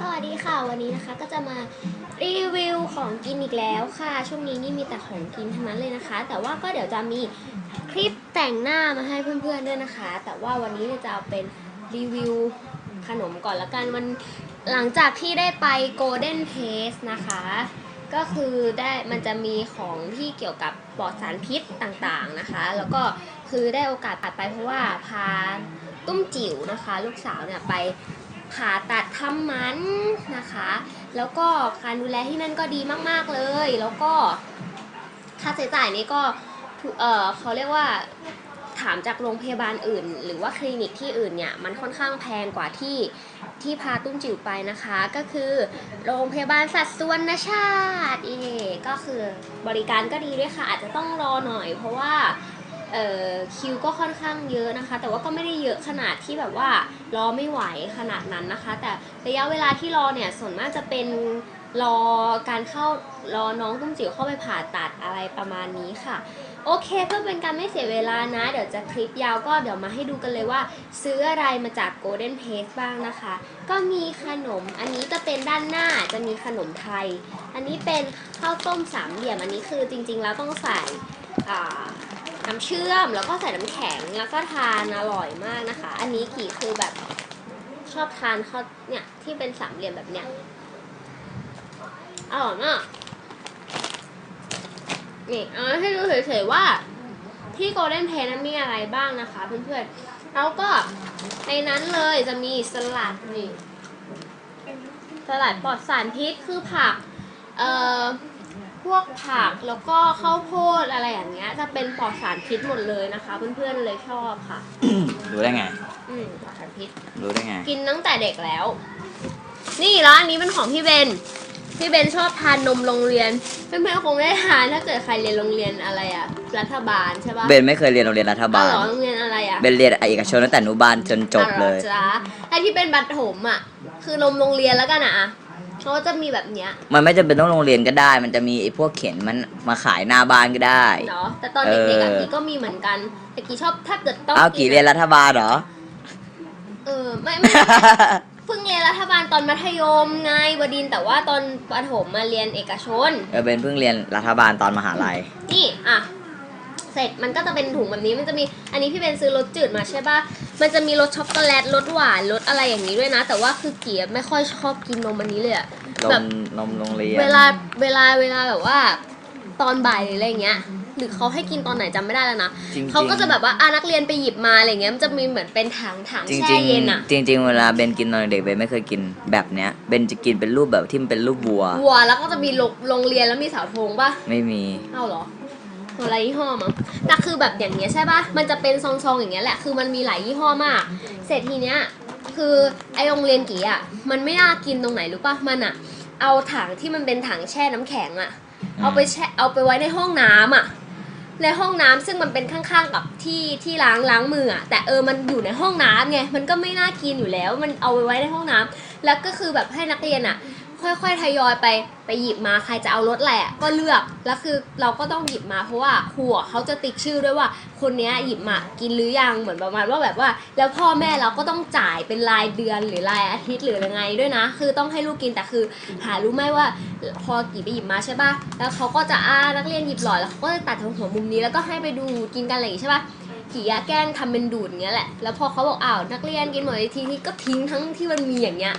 สวัสดีค่ะ วันนี้นะคะก็จะมารีวิวของกินอีกแล้วค่ะ ช่วงนี้นี่มีแต่ของกินทั้งนั้นเลยนะคะ แต่ว่าก็เดี๋ยวจะมีคลิปแต่งหน้ามาให้เพื่อนๆด้วยนะคะ แต่ว่าวันนี้จะเอาเป็นรีวิวขนมก่อนละกันมันหลังจากที่ได้ไป Golden Taste นะคะ ก็คือได้มันจะมีของที่เกี่ยวกับปลอดสารพิษต่างๆนะคะ แล้วก็คือได้โอกาสตัดไปเพราะว่าพาตุ้มจิ๋วนะคะ ลูกสาวเนี่ยไป ผ่าตัดทำมันนะคะ แล้วก็การดูแลที่นั่นก็ดีมากๆเลย แล้วก็ค่าใช้จ่ายนี้ก็เออเขาเรียกว่าถามจากโรงพยาบาลอื่น หรือว่าคลินิกที่อื่นเนี่ยมันค่อนข้างแพงกว่าที่ที่พาตุ้มจิ๋วไปนะคะ ก็คือโรงพยาบาลสัตว์ส่วนชาติเอก็คือบริการก็ดีด้วยค่ะ อาจจะต้องรอหน่อยเพราะว่า คิวก็ค่อนข้างเยอะนะคะ แต่ว่าก็ไม่ได้เยอะขนาดที่แบบว่ารอไม่ไหวขนาดนั้นนะคะ แต่ระยะเวลาที่รอเนี่ยส่วนมากจะเป็นรอการเข้ารอน้องตุ้มจิ๋วเข้าไปผ่าตัดอะไรประมาณนี้ค่ะโอเคเพื่อเป็นการไม่เสียเวลานะ เดี๋ยวจะคลิปยาวก็เดี๋ยวมาให้ดูกันเลยว่า ซื้ออะไรมาจาก Golden Pace บ้างนะคะ ก็มีขนมอันนี้จะเป็นด้านหน้าจะมีขนมไทย อันนี้เป็นข้าวต้มสามเหลี่ยมอันนี้คือจริงๆแล้วต้องใส่ น้ำเชื่อมแล้วก็ใส่น้ำแข็งแล้วก็ทานอร่อยมากนะคะ อันนี้กี่คือแบบชอบทานเขาเนี่ยที่เป็นสามเหลี่ยมแบบเนี้ยอร่อยมากนี่เอาให้ดูเฉยๆว่าที่โกลเด้นเพนนั้นมีอะไรบ้างนะคะ เพื่อนๆแล้วก็ในนั้นเลยจะมีสลัดนี่สลัดปลอดสารพิษคือผัก เอ่อ พวกผักแล้วก็ข้าวโพดอะไรอย่างเงี้ย จะเป็นปลอดสารพิษหมดเลยนะคะ เพื่อนๆเลยชอบค่ะ รู้ได้ไง อืมปลอดสารพิษ รู้ได้ไง กินตั้งแต่เด็กแล้ว นี่แล้วอันนี้เป็นของพี่เบน พี่เบนชอบทานนมโรงเรียน เพื่อนๆคงได้ทานถ้าเกิดใครเรียนโรงเรียนอะไรอะรัฐบาลใช่ปะเบนไม่เคยเรียนโรงเรียนรัฐบาอ้าวลเหรอโรงเรียนอะไรอะ เบนเรียนเอกชนตั้งแต่อนุบาลจนจบเลยอ้าวหรอจ๊ะไอ้ที่เป็นบัตรถมอะคือนมโรงเรียนแล้วกันอะ เขาจะมีแบบเนี้ยมันไม่จำเป็นต้องโรงเรียนก็ได้ มันจะมีไอ้พวกเข็นมันมาขายหน้าบ้านก็ได้ เนาะแต่ตอนเด็กๆอะเออ กีก็มีเหมือนกันแต่กีชอบถ้าเกิดต้องเอากี่อะเรียนรัฐบาลเหรอ เออไม่ไม่ เพิ่งเรียนรัฐบาลตอนมัธยมไงบดินทร์แต่ว่าตอนประถมมาเรียนเอกชน เออเบนเพิ่งเรียนรัฐบาลตอนมหาลัย นี่อะ เสร็จมันก็จะเป็นถุงแบบนี้มันจะมีอันนี้พี่เบนซื้อรสจืดมาใช่ป่ะมันจะมีรสช็อกโกแลตรสหวานรสอะไรอย่างนี้ด้วยนะ แต่ว่าคือเกียร์ไม่ค่อยชอบกินนมอันนี้เลยอะนแบมบนมโรงเรียนเวลาเวลาเวลาแบบว่า ตอนบ่ายหรืออะไรเงี้ยหรือเขาให้กินตอนไหนจำไม่ได้แล้วนะจริงๆเขาก็จะแบบว่าอะนักเรียนไปหยิบมาอะไรเงี้ยมันจะมีเหมือนเป็นถังถังจริงแช่เย็นอะๆจริงๆเวลาเบนกินตอนเด็กเบนไม่เคยกินแบบเนี้ยเบนจะกินเป็นรูปแบบที่มันเป็นรูปวัว วัวแล้วก็จะมีโรงโรงเรียนแล้วมีเสาธงป่ะไม่มี เอาเหรอ อะไรยี่ห้อมั้งแต่คือแบบอย่างเงี้ยใช่ป่ะมันจะเป็นซองๆอย่างเงี้ยแหละ คือมันมีหลายยี่ห้อมาก เสร็จทีเนี้ย คือไอโรงเรียนกี่อะ มันไม่น่ากินตรงไหนรู้ป่ะมันอะ เอาถังที่มันเป็นถังแช่น้ำแข็งอะ เอาไปแช่ เอาไปไว้ในห้องน้ำอะ ในห้องน้ำซึ่งมันเป็นข้างๆกับที่ที่ล้างล้างมืออะ แต่เออ มันอยู่ในห้องน้ำไง มันก็ไม่น่ากินอยู่แล้ว มันเอาไปไว้ในห้องน้ำแล้วก็คือแบบให้นักเรียนอะ ค่อยๆทยอยไปไปหยิบมาใครจะเอารถแหละก็เลือกแล้วคือเราก็ต้องหยิบมาเพราะว่าครูอะเขาจะติ๊กชื่อด้วยว่าคนนี้หยิบมากินหรือยังเหมือนประมาณว่าแบบว่า แล้วพ่อแม่เราก็ต้องจ่ายเป็นรายเดือนหรือรายอาทิตย์หรือยังไงด้วยนะ คือต้องให้ลูกกินแต่คือ หารู้ไหมว่าพอกี่ไปหยิบมาใช่ป่ะแล้วเขาก็จะอานักเรียนหยิบหลอดแล้วเขาก็จะตัดทางหัวมุมนี้แล้วก็ให้ไปดูกินกันอะไรอย่างงี้ใช่ป่ะผีอะแกล้งทำเป็นดูดเงี้ยแหละ แล้วพอเขาบอกอ้าวนักเรียนกินหมดทีนี้ก็ทิ้งทั้งที่มันมีอย่างเงี้ย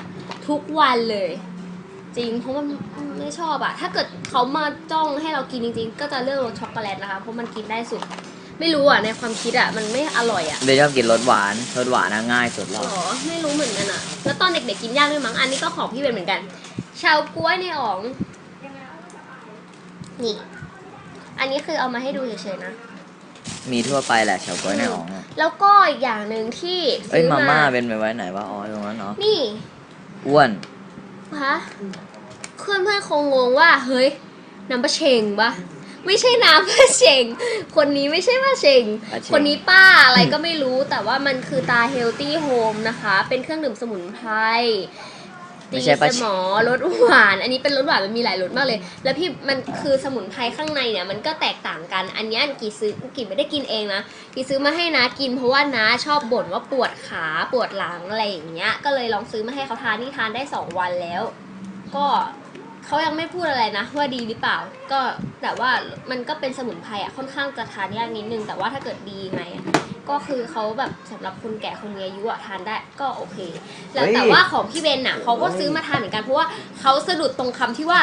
ทุกวันเลย จริง เพราะมันไม่ชอบอะถ้าเกิดเขามาจ้องให้เรากินจริง ๆ ก็จะเลือกรสช็อกโกแลตนะคะ เพราะมันกินได้สุด ไม่รู้อะในความคิดอะมันไม่อร่อยอะเบนชอบกินรสหวานรสหวานนะง่ายสุดแล้วอ๋อไม่รู้เหมือนกันอะแล้วตอนเด็กๆกินยากด้วยมั้งอันนี้ก็ของพี่เป็นเหมือนกันชาวกล้วยในอ๋องนี่ อันนี้คือเอามาให้ดูเฉยๆนะ มีทั่วไปแหละเฉาก๊วยในอ๋องอะแล้วก็อีกอย่างหนึ่งที่เอ้ยซื้อมามาม่าเป็นไปไว้ไหนวะอ๋อตรงนั้นเนาะนี่อ้วน ฮะเพื่อนเพื่อนๆคงงงว่า เฮ้ยน้ำปลาเชงปะไม่ใช่น้ำปลาเชง คนนี้ไม่ใช่ปลาเชงปลาเชง คนนี้ป้าอะไรก็ไม่รู้แต่ว่ามันคือตาเฮลตี้โฮมนะคะ เป็นเครื่องดื่มสมุนไพร ไม่ตีใช่สมอรสหวาน อันนี้เป็นรสหวานมันมีหลายรสมากเลย แล้วพี่มันคือสมุนไพรข้างในเนี่ยมันก็แตกต่างกัน อันเนี้ยกี่ซื้อกี่ไม่ได้กินเองนะกี่ซื้อมาให้น้ากินเพราะว่าน้าชอบบ่นว่าปวดขาปวดหลังอะไรอย่างเงี้ย ก็เลยลองซื้อมาให้เขาทานนี่ทานได้สองวันแล้ว ก็เขายังไม่พูดอะไรนะ ว่าดีหรือเปล่า ก็แต่ว่ามันก็เป็นสมุนไพรอะค่อนข้างจะทานยากนิดนึงแต่ว่าถ้าเกิดดีไหมอะ ก็คือเขาแบบสำหรับคนแก่คนมีอายุอะทานได้ก็โอเคแล้วเฮ้ยแต่ว่าของพี่เบนน่ะเขาก็ซื้อมาทานเหมือนกันเพราะว่าเขาสะดุดตรงคำที่ว่า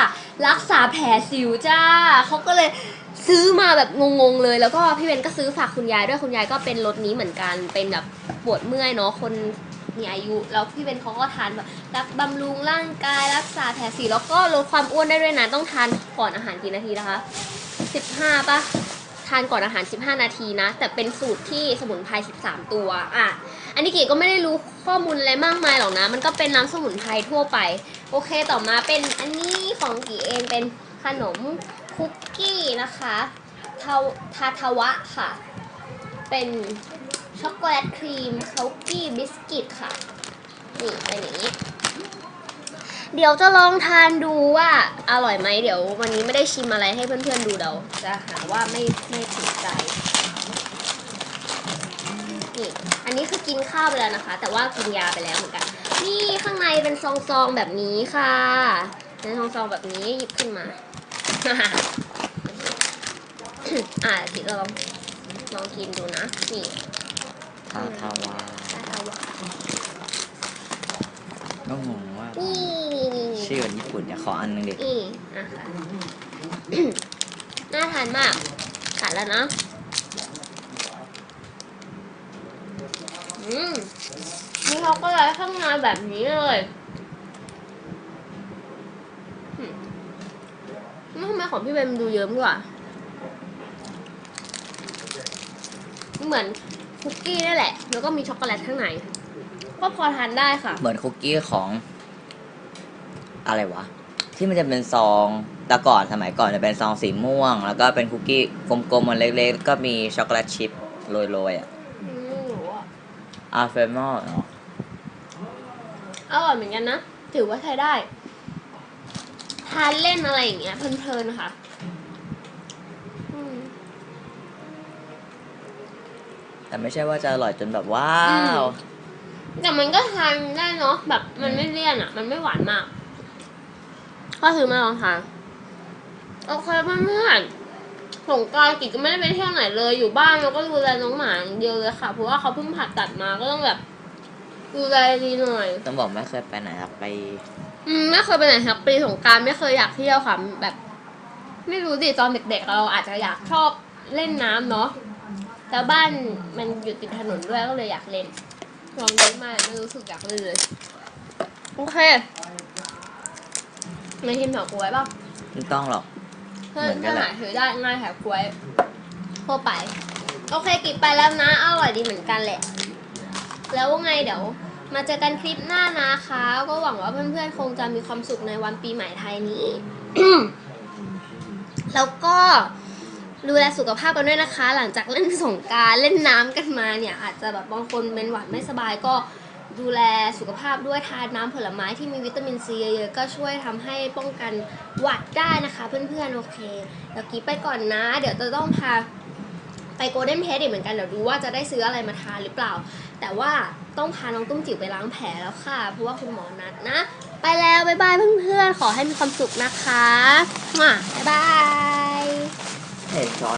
รักษาแผลสิวจ้าเขาก็เลยซื้อมาแบบงงๆเลย แล้วก็พี่เบนก็ซื้อฝากคุณยายด้วยคุณยายก็เป็นรสนี้เหมือนกันเป็นแบบปวดเมื่อยเนาะคนมีอายุแล้วพี่เบนเขาก็ทานแบบรักบำรุงร่างกายรักษาแผลสิวแล้วก็ลดความอ้วนได้ด้วยนะต้องทานก่อนอาหารกี่นาทีนะคะ15ปะ ทานก่อนอาหาร 15 นาทีนะ แต่เป็นสูตรที่สมุนไพร 13 ตัว อะ อันนี้ก๋ก็ไม่ได้รู้ข้อมูลอะไรมากมายหรอกนะ มันก็เป็นน้ำสมุนไพรทั่วไป โอเค ต่อมาเป็นอันนี้ของกีเองเป็นขนมคุกกี้นะคะทาทาทาวะค่ะ เป็นช็อกโกแลตครีมคุกกี้บิสกิตค่ะ นี่เป็นอย่างนี้ เดี๋ยวจะลองทานดูว่าอร่อยไหมเดี๋ยว วันนี้ไม่ได้ชิมอะไรให้เพื่อนๆดูเดี๋ยวจะหาว่าไม่ไม่ถูกใจนี่อันนี้คือกินข้าวไปแล้วนะคะ แต่ว่ากินยาไปแล้วเหมือนกัน นี่ข้างในเป็นซองๆแบบนี้ค่ะเป็นซองๆแบบนี้หยิบขึ้นมาอ่าสิเราลองลองกินดูนะนี่ทาทาวาตาตาวะ ก็งงว่านี่นี่นี่นี่ชื่อมันญี่ปุ่นอย่าขออันหนึงดินี่อะค่ะ น่าทานมากกัดแล้วนะอืมมีช็อกโกแลตข้างในแบบนี้เลยอืมแล้วทำไมของพี่เบนมันดูเยิ้มกว่า เหมือนคุกกี้นั่นแหละ แล้วก็มีช็อกโกแลตข้างใน ก็พอทานได้ค่ะ เหมือนคุกกี้ของ อะไรวะ ที่มันจะเป็นซองแต่ก่อนสมัยก่อนจะเป็นซองสีม่วง แล้วก็เป็นคุกกี้กลมๆมันเล็กๆ ก็มีช็อกโกแลตชิพโรยๆอะอืมไม่รู้อะอาเฟมอลเนาะอร่อยเหมือนกันนะ ถือว่าใช้ได้ ทานเล่นอะไรอย่างเงี้ยเพลินๆค่ะอืม แต่ไม่ใช่ว่าจะอร่อยจนแบบว้าว แต่มันก็ทานได้เนาะแบบมันไม่เลี่ยนอะ มันไม่หวานมาก ก็ซื้อมาลองทานโอเคเพื่อนๆสงกรารกิจก็ไม่ได้ไปเที่ยวไหนเลย อยู่บ้านแล้วก็ดูแลน้องหมาอย่างเดียวเลยค่ะ เพราะว่าเขาเพิ่งผ่าตัดมาก็ต้องแบบ ดูแลดีหน่อย ต้องบอกไม่เคยไปไหนครับไปอืมไม่เคยไปไหนครับปีสงกรารไม่เคยอยากเที่ยวค่ะแบบ ไม่รู้ดิตอนเด็กๆ เราอาจจะอยากชอบเล่นน้ำเนาะแต่บ้านมันอยู่ติดถนนด้วยก็เลยอยากเล่น ลองเล่นมาไม่รู้สึกอยากเล่นเลย โอเคไม่เห็นหมอกล้วยป่ะไม่ต้องหรอกถ้าเหมือนกัถ้านแหละหาถือได้ง่ายแถวกล้วยทั่วไป โอเคกินไปแล้วนะ อร่อยดีเหมือนกันแหละ แล้วไงเดี๋ยว มาเจอกันคลิปหน้านะคะ ก็หวังว่าเพื่อนๆ คงจะมีความสุขในวันปีใหม่ไทยนี้ แล้วก็ ดูแลสุขภาพกันด้วยนะคะ หลังจากเล่นสงการเล่นน้ำกันมาเนี่ย อาจจะแบบบางคนเป็นหวัดไม่สบายก็ดูแลสุขภาพด้วยทานน้ำผลไม้ที่มีวิตามินซีเยอะๆก็ช่วยทำให้ป้องกันหวัดได้นะคะเพื่อนๆโอเค เดี๋ยวกี้ไปก่อนนะ เดี๋ยวจะต้องพาไปโกลเด้นเพสอีกเหมือนกันเดี๋ยวดูว่าจะได้ซื้ออะไรมาทานหรือเปล่า แต่ว่าต้องพาน้องตุ้มจิ๋วไปล้างแผลแล้วค่ะ เพราะว่าคุณหมอนัดนะ ไปแล้ว บ๊ายบายเพื่อนๆขอให้มีความสุขนะคะมาบ๊ายบาย head,